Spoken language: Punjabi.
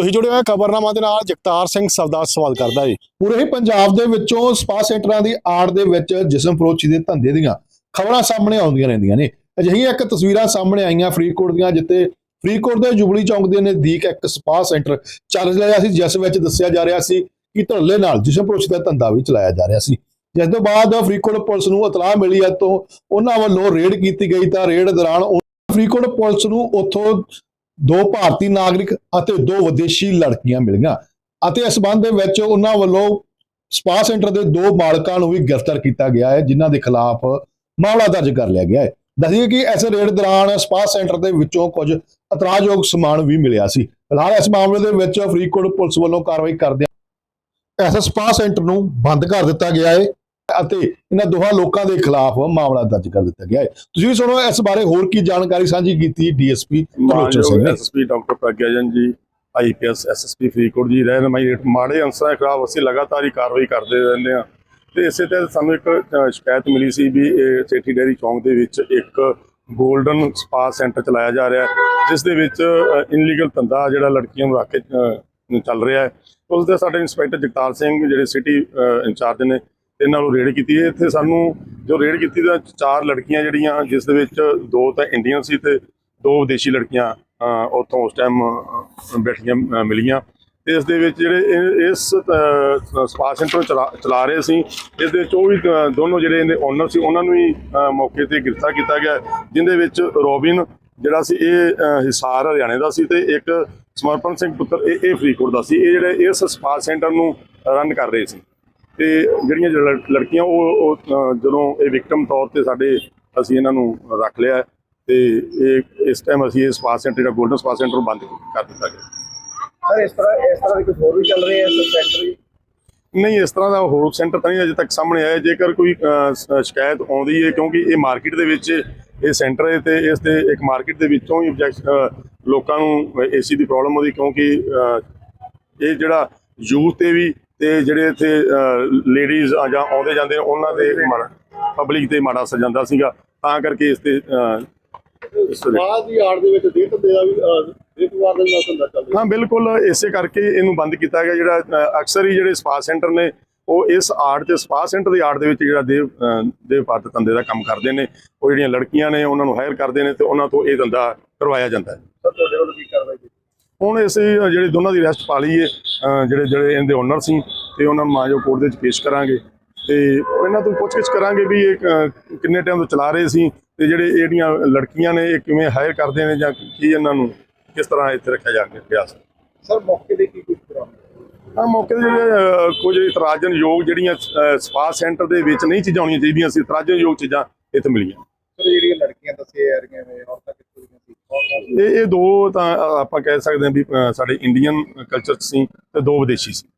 ਤੁਸੀਂ ਜੁੜੇ ਹੋਏ ਖਬਰਨਾਮਾ ਦੇ ਨਾਲ, ਜਗਤਾਰ ਸਿੰਘ ਸਵਦਾ ਸਵਾਲ ਕਰਦਾ ਏ ਪੂਰੇ ਹੀ ਪੰਜਾਬ ਦੇ ਵਿੱਚੋਂ ਸਪਾ ਸੈਂਟਰਾਂ ਦੀ ਆੜ ਦੇ ਵਿੱਚ ਜਿਸਮ ਫਰੋਸ਼ੀ ਦੇ ਧੰਦੇ ਦੀਆਂ ਖਬਰਾਂ ਸਾਹਮਣੇ ਆਉਂਦੀਆਂ ਰਹਿੰਦੀਆਂ ਨੇ। ਅਜਿਹੀਆਂ ਇੱਕ ਤਸਵੀਰਾਂ ਸਾਹਮਣੇ ਆਈਆਂ ਫਰੀਦਕੋਟ ਦੀਆਂ, ਜਿੱਥੇ ਫਰੀਦਕੋਟ ਦੇ ਜੁਬਲੀ ਚੌਂਕ ਦੇ ਨਜ਼ਦੀਕ ਇੱਕ ਸਪਾ ਸੈਂਟਰ ਚੱਲ ਰਿਹਾ ਸੀ, ਜਿਸ ਵਿੱਚ ਦੱਸਿਆ ਜਾ ਰਿਹਾ ਸੀ ਕਿ ਧੜੱਲੇ ਨਾਲ ਜਿਸਮ ਫਰੋਸ਼ੀ ਦਾ ਧੰਦਾ ਵੀ ਚਲਾਇਆ ਜਾ ਰਿਹਾ ਸੀ। ਜਿਸ ਤੋਂ ਬਾਅਦ ਫਰੀਦਕੋਟ ਪੁਲਿਸ ਨੂੰ ਇਤਲਾਹ ਮਿਲੀ ਹੈ ਤੋਂ ਉਹਨਾਂ ਵੱਲੋਂ ਰੇਡ ਕੀਤੀ ਗਈ ਤਾਂ ਰੇਡ ਦੌਰਾਨ ਫਰੀਦਕੋਟ ਪੁਲਿਸ ਨੂੰ ਉੱਥੋਂ ਦੋ ਭਾਰਤੀ ਨਾਗਰਿਕ ਅਤੇ ਦੋ ਵਿਦੇਸ਼ੀ ਲੜਕੀਆਂ ਮਿਲੀਆਂ ਅਤੇ ਇਸ ਸੰਬੰਧ ਦੇ ਵਿੱਚ ਉਹਨਾਂ ਵੱਲੋਂ ਸਪਾ ਸੈਂਟਰ ਦੇ ਦੋ ਮਾਲਕਾਂ ਨੂੰ ਵੀ ਗ੍ਰਿਫਤਾਰ ਕੀਤਾ ਗਿਆ ਹੈ, ਜਿਨ੍ਹਾਂ ਦੇ ਖਿਲਾਫ ਮਾਮਲਾ ਦਰਜ ਕਰ ਲਿਆ ਗਿਆ ਹੈ। ਦੱਸੀਏ ਕਿ ਇਸ ਰੇਡ ਦੌਰਾਨ ਸਪਾ ਸੈਂਟਰ ਦੇ ਵਿੱਚੋਂ ਕੁਝ ਇਤਰਾਜ਼ਯੋਗ ਸਮਾਨ ਵੀ ਮਿਲਿਆ ਸੀ। ਫਿਲਹਾਲ ਇਸ ਮਾਮਲੇ ਦੇ ਵਿੱਚ ਫਰੀਦਕੋਟ ਪੁਲਿਸ ਵੱਲੋਂ ਕਾਰਵਾਈ ਕਰਦੇ ਇਸ ਸਪਾ ਸੈਂਟਰ ਨੂੰ ਬੰਦ ਕਰ ਦਿੱਤਾ ਗਿਆ ਹੈ। ਅਤੇ ਇਹਨਾਂ ਦੋਹਾਂ ਲੋਕਾਂ ਦੇ ਖਿਲਾਫ ਮਾਮਲਾ ਦਰਜ ਕਰ ਦਿੱਤਾ ਗਿਆ ਹੈ। ਤੁਸੀਂ ਵੀ ਸੁਣੋ, ਇਸ ਬਾਰੇ ਹੋਰ ਕੀ ਜਾਣਕਾਰੀ ਸਾਂਝੀ ਕੀਤੀ ਡੀਐਸਪੀ ਤਲੋਚਨ ਸਿੰਘ ਨੇ? ਐਸਐਸਪੀ ਡਾਕਟਰ ਪ੍ਰਗਿਆਜਨ ਜੀ ਆਈਪੀਐਸ ਐਸਐਸਪੀ ਫਰੀਦਕੋਟ ਜੀ ਰਹਿਨਮਾਈ ਮਾੜੇ ਅੰਸਰਾਂ ਖਿਲਾਫ ਅਸੀਂ ਲਗਾਤਾਰ ਹੀ ਕਾਰਵਾਈ ਕਰਦੇ ਰਹਿੰਦੇ ਹਾਂ। ਤੇ ਇਸੇ ਤੇ ਸਾਨੂੰ ਇੱਕ ਸ਼ਿਕਾਇਤ ਮਿਲੀ ਸੀ ਵੀ ਇਹ ਸੇਠੀ ਡੇਰੀ ਚੌਂਕ ਦੇ ਵਿੱਚ ਇੱਕ 골ਡਨ ਸਪਾ ਸੈਂਟਰ ਚਲਾਇਆ ਜਾ ਰਿਹਾ ਹੈ, ਜਿਸ ਦੇ ਵਿੱਚ ਇਨਲੀਗਲ ਧੰਦਾ ਜਿਹੜਾ ਲੜਕੀਆਂ ਨੂੰ ਰੱਖ ਕੇ ਚੱਲ ਰਿਹਾ ਹੈ। ਉਸ ਦੇ ਸਾਡੇ ਇੰਸਪੈਕਟਰ ਜਗਤਾਰ ਸਿੰਘ, ਜਿਹੜੇ ਸਿਟੀ ਇੰਚਾਰਜ ਨੇ ਇਹਨਾਂ ਨੂੰ ਰੇਡ ਕੀਤੀ ਹੈ। ਇੱਥੇ ਸਾਨੂੰ ਜੋ ਰੇਡ ਕੀਤੀ ਤਾਂ ਚਾਰ ਲੜਕੀਆਂ ਜਿਹੜੀਆਂ ਜਿਸ ਦੇ ਵਿੱਚ ਦੋ ਤਾਂ ਇੰਡੀਅਨ ਸੀ ਤੇ ਦੋ ਵਿਦੇਸ਼ੀ ਲੜਕੀਆਂ ਉੱਥੋਂ ਉਸ ਟਾਈਮ ਬੈਠੀਆਂ ਮਿਲੀਆਂ। ਤੇ ਇਸ ਦੇ ਵਿੱਚ ਜਿਹੜੇ ਇਹ- ਇਸ ਅ, ਸਪਾ ਸੈਂਟਰ ਨੂੰ ਚਲਾ ਚਲਾ ਰਹੇ ਸੀ ਇਸ ਦੇ ਵਿੱਚ ਉਹ ਵੀ ਦੋਨੋਂ ਜਿਹੜੇ ਇਹਦੇ ਓਨਰ ਸੀ ਉਹਨਾਂ ਨੂੰ ਹੀ ਮੌਕੇ ਤੇ ਗ੍ਰਿਫਤਾਰ ਕੀਤਾ ਗਿਆ ਜਿੰਦੇ ਵਿੱਚ ਰੋਬਿਨ ਜਿਹੜਾ ਸੀ ਇਹ ਹਿਸਾਰ ਹਰਿਆਣੇ ਦਾ ਸੀ ਤੇ ਇੱਕ ਸਮਰਪਣ ਸਿੰਘ ਪੁੱਤਰ ਇਹ ਇਹ ਫਰੀਦਕੋਟ ਦਾ ਸੀ। ਇਹ ਜਿਹੜੇ ਇਸ ਸਪਾ ਸੈਂਟਰ ਨੂੰ ਰਨ ਕਰ ਰਹੇ ਸੀ। ਤੇ ਜਿਹੜੀਆਂ ਲੜ- ਲੜਕੀਆਂ ਉਹ ਜਦੋਂ ਇਹ ਵਿਕਟਮ ਤੌਰ ਤੇ ਸਾਡੇ ਅਸੀਂ ਇਹਨਾਂ ਨੂੰ ਰੱਖ ਲਿਆ ਤੇ ਇਹ ਇਸ ਟਾਈਮ ਅਸੀਂ ਇਹ ਸਪਾ ਸੈਂਟਰ ਜਿਹੜਾ 골ਡਨ ਸਪਾ ਸੈਂਟਰ ਬੰਦ ਕਰ ਦਿੱਤਾ ਗਿਆ। ਸਰ ਇਸ ਤਰ੍ਹਾਂ ਇਸ ਤਰ੍ਹਾਂ ਦੀ ਕੁਝ ਹੋਰ ਵੀ ਚੱਲ ਰਿਹਾ ਹੈ ਇਸ ਸੈਕਟਰ ਨਹੀਂ ਇਸ ਤਰ੍ਹਾਂ ਦਾ ਹੋਰ ਸੈਂਟਰ ਤਾਂ ਨਹੀਂ ਅਜੇ ਤੱਕ ਸਾਹਮਣੇ ਆਇਆ। ਜੇਕਰ ਕੋਈ ਸ਼ਿਕਾਇਤ ਆਉਂਦੀ ਹੈ ਕਿਉਂਕਿ ਇਹ ਮਾਰਕੀਟ ਦੇ ਵਿੱਚ ਇਹ ਸੈਂਟਰ ਹੈ ਤੇ ਇਸ ਦੇ ਇੱਕ ਮਾਰਕੀਟ ਦੇ ਵਿੱਚੋਂ ਹੀ ਲੋਕਾਂ ਨੂੰ ਏਸੀ ਦੀ ਪ੍ਰੋਬਲਮ ਆਉਂਦੀ ਕਿਉਂਕਿ ਇਹ ਜਿਹੜਾ ਯੂਥ ਤੇ ਵੀ ਤੇ ਜਿਹੜੇ ਇੱਥੇ ਲੇਡੀਜ਼ ਜਾਂ ਆਉਂਦੇ ਜਾਂਦੇ ਨੇ ਉਹਨਾਂ ਦੇ ਪਬਲਿਕ ਤੇ ਮਾੜਾ ਅਸਰ ਜਾਂਦਾ ਸੀਗਾ। ਤਾਂ ਕਰਕੇ ਇਸ ਤੇ ਤੇ- ਬਾਅਦ ਦੀ ਆੜ ਦੇ ਵਿੱਚ ਦੇਹ ਧੰਦੇ ਦਾ ਵੀ ਦੇਹ ਵਾਰ ਦਾ ਵੀ ਨਾਲ ਧੰਦਾ ਚੱਲ ਰਿਹਾ। ਹਾਂ ਬਿਲਕੁਲ ਇਸੇ ਕਰਕੇ ਇਹਨੂੰ ਬੰਦ ਕੀਤਾ ਗਿਆ ਜਿਹੜਾ ਅਕਸਰ ਹੀ ਜਿਹੜੇ ਸਪਾ ਸੈਂਟਰ ਨੇ ਉਹ ਇਸ ਆਰਟ ਤੇ ਸਪਾ ਸੈਂਟਰ ਦੀ ਆਰਟ ਦੇ ਵਿੱਚ ਜਿਹੜਾ ਦੇਵ ਦੇਵ ਪਾਤ ਧੰਦੇ ਦਾ ਕੰਮ ਕਰਦੇ ਨੇ। ਉਹ ਜਿਹੜੀਆਂ ਲੜਕੀਆਂ ਨੇ ਉਹਨਾਂ ਨੂੰ ਹਾਇਰ ਕਰਦੇ ਨੇ ਤੇ ਉਹਨਾਂ ਤੋਂ ਇਹ ਧੰਦਾ ਕਰਵਾਇਆ ਜਾਂਦਾ ਹੈ। ਸਰ ਤੁਹਾਡੇ ਵੱਲੋਂ ਕੀ ਕਾਰਵਾਈ ਹੁਣ ਅਸੀਂ ਜਿਹੜੇ ਦੋਨਾਂ ਦੀ ਅਰੈਸਟ ਪਾ ਲਈਏ ਜਿਹੜੇ ਜਿਹੜੇ ਇਹਦੇ ਓਨਰ ਸੀ ਤੇ ਉਹਨਾਂ ਨੂੰ ਮਾਜੋ ਕੋਰਟ ਦੇ ਵਿੱਚ ਪੇਸ਼ ਕਰਾਂਗੇ। ਤੇ ਇਹਨਾਂ ਤੋਂ ਪੁੱਛਗਿੱਛ ਕਰਾਂਗੇ ਵੀ ਇਹ ਕਿੰਨੇ ਟਾਈਮ ਤੋਂ ਚਲਾ ਰਹੇ ਸੀ ਤੇ ਜਿਹੜੇ ਇਹ ਜਿਹੜੀਆਂ ਲੜਕੀਆਂ ਨੇ ਇਹ ਕਿਵੇਂ ਹਾਇਰ ਕਰਦੇ ਨੇ ਜਾਂ ਕੀ ਇਹਨਾਂ ਨੂੰ ਕਿਸ ਤਰ੍ਹਾਂ ਇੱਥੇ ਰੱਖਿਆ ਜਾ ਗਿਆ ਸਰ ਮੌਕੇ ਦੇ ਕੀ ਕੁਝ ਆ ਮੌਕੇ ਤੇ ਜਿਹੜੇ ਕੁਝ ਇਤਰਾਜ਼ਨ ਯੋਗ ਜਿਹੜੀਆਂ ਸਪਾ ਸੈਂਟਰ ਦੇ ਵਿੱਚ ਨਹੀਂ ਚੀਜ਼ਾਂ ਹੋਣੀਆਂ ਚਾਹੀਦੀਆਂ ਸੀ ਇਤਰਾਜ਼ਨ ਯੋਗ ਚੀਜ਼ਾਂ ਇੱਥੇ ਮਿਲੀਆਂ। ਸਰ ਜਿਹੜੀਆਂ ਲੜਕੀਆਂ ਦੱਸੇ ਜਾ ਰਹੀਆਂ ਨੇ ਔਰਤਾਂ ਇਹ ਇਹ ਦੋ ਤਾਂ ਆਪਾਂ ਕਹਿ ਸਕਦੇ ਹਾਂ ਵੀ ਸਾਡੇ ਇੰਡੀਅਨ ਕਲਚਰ 'ਚ ਸੀ ਤੇ ਦੋ ਵਿਦੇਸ਼ੀ ਸੀ।